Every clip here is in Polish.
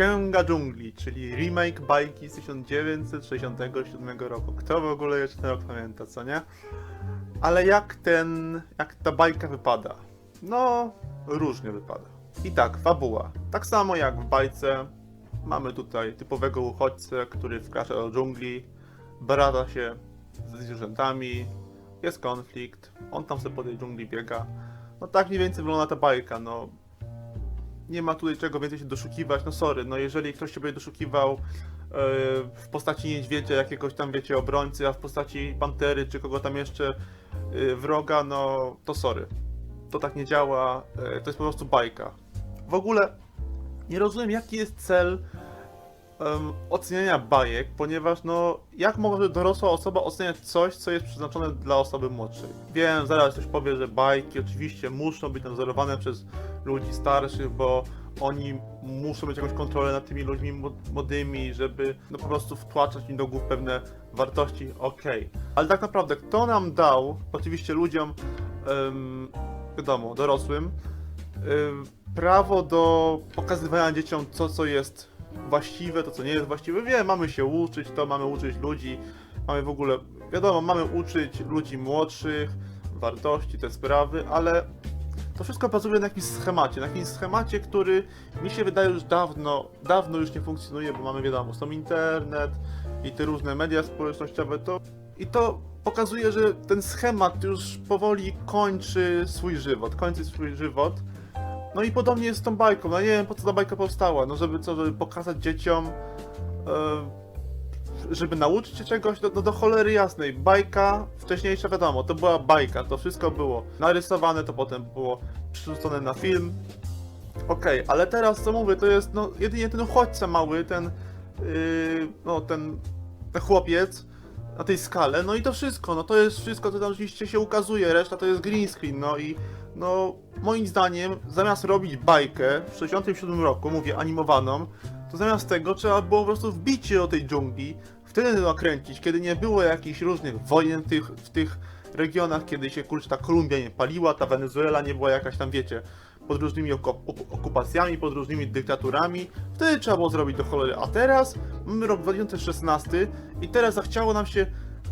Księga Dżungli, czyli remake bajki z 1967 roku. Kto w ogóle jeszcze ten rok pamięta, co nie? Ale jak ten, jak ta bajka wypada? No, różnie wypada. I tak, fabuła. Tak samo jak w bajce, mamy tutaj typowego uchodźcę, który wkracza do dżungli, brata się ze zwierzętami, jest konflikt, on tam sobie po tej dżungli biega. No tak mniej więcej wygląda ta bajka, no. Nie ma tutaj czego więcej się doszukiwać, no sorry, no jeżeli ktoś się będzie doszukiwał e, w postaci niedźwiedzia, jakiegoś tam, wiecie, obrońcy, a w postaci pantery, czy kogo tam jeszcze e, wroga, no to sorry. To tak nie działa, e, to jest po prostu bajka. W ogóle nie rozumiem, jaki jest cel oceniania bajek, ponieważ no, jak może dorosła osoba oceniać coś, co jest przeznaczone dla osoby młodszej? Wiem, zaraz ktoś powie, że bajki oczywiście muszą być nadzorowane przez ludzi starszych, bo oni muszą mieć jakąś kontrolę nad tymi ludźmi młod- młodymi, żeby no po prostu wtłaczać im do głów pewne wartości, okej. Ale tak naprawdę, kto nam dał, oczywiście ludziom, em, wiadomo, dorosłym, ym, prawo do pokazywania dzieciom to, co jest właściwe, to, co nie jest właściwe. Wiem, mamy się uczyć, to mamy uczyć ludzi, mamy w ogóle, wiadomo, mamy uczyć ludzi młodszych, wartości, te sprawy, ale to wszystko bazuje na jakimś schemacie, na jakimś schemacie, który mi się wydaje już dawno, dawno już nie funkcjonuje, bo mamy, wiadomo, są internet i te różne media społecznościowe, to i to pokazuje, że ten schemat już powoli kończy swój żywot, kończy swój żywot. No i podobnie jest z tą bajką. No nie wiem po co ta bajka powstała. No żeby co, żeby pokazać dzieciom, e, żeby nauczyć się czegoś, no, no do cholery jasnej. Bajka wcześniejsza wiadomo, to była bajka, to wszystko było narysowane, to potem było przerzucone na film. Okej, ale teraz co mówię, to jest no jedynie ten uchodźca mały, ten yy, no ten, ten chłopiec na tej skale, no i to wszystko, no to jest wszystko, co tam oczywiście się ukazuje, reszta to jest green screen, no i no moim zdaniem zamiast robić bajkę w 67 roku, mówię animowaną, to zamiast tego trzeba było po prostu wbić się do tej dżungli, wtedy nakręcić, kiedy nie było jakichś różnych wojen w tych, w tych regionach, kiedy się kurczę ta Kolumbia nie paliła, ta Wenezuela nie była jakaś tam, wiecie, pod różnymi okupacjami, pod różnymi dyktaturami. Wtedy trzeba było zrobić do cholery. A teraz mamy rok 2016 i teraz zachciało nam się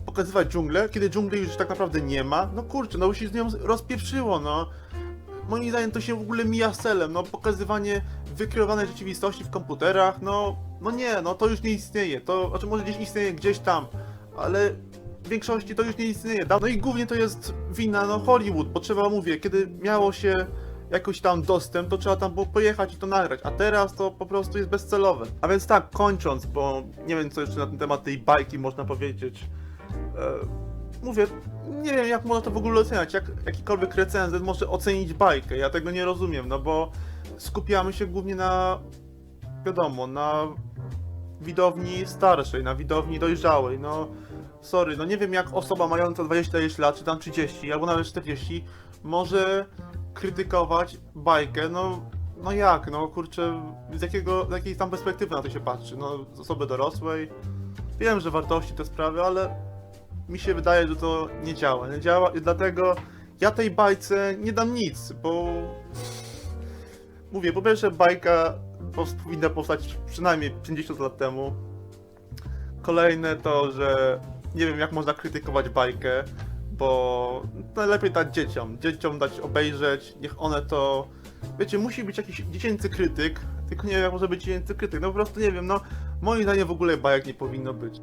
pokazywać dżunglę, kiedy dżungli już tak naprawdę nie ma. No kurczę, no już się z nią rozpieprzyło, no. Moim zdaniem to się w ogóle mija celem, no pokazywanie wykreowanej rzeczywistości w komputerach, no, no nie, no to już nie istnieje, to, znaczy może gdzieś istnieje gdzieś tam, ale w większości to już nie istnieje. No i głównie to jest wina, no Hollywood, bo trzeba, mówię, kiedy miało się jakoś tam dostęp, to trzeba tam było pojechać i to nagrać, a teraz to po prostu jest bezcelowe. A więc tak, kończąc, bo nie wiem co jeszcze na ten temat tej bajki można powiedzieć. E, mówię, nie wiem jak można to w ogóle oceniać, jak jakikolwiek recenzent może ocenić bajkę, ja tego nie rozumiem, no bo skupiamy się głównie na, wiadomo, na widowni starszej, na widowni dojrzałej, no sorry, no nie wiem jak osoba mająca 20 lat, czy tam 30, albo nawet 40 może krytykować bajkę, no, no jak, no kurczę, z jakiego, z jakiej tam perspektywy na to się patrzy, no z osoby dorosłej, wiem, że wartości te sprawy, ale mi się wydaje, że to nie działa, nie działa i dlatego ja tej bajce nie dam nic, bo mówię, po pierwsze bajka powinna powstać przynajmniej 50 lat temu, kolejne to, że nie wiem jak można krytykować bajkę, bo najlepiej dać dzieciom, dzieciom dać obejrzeć, niech one to, wiecie, musi być jakiś dziecięcy krytyk, tylko nie wiem jak może być dziecięcy krytyk, no po prostu nie wiem, no moim zdaniem w ogóle bajek nie powinno być.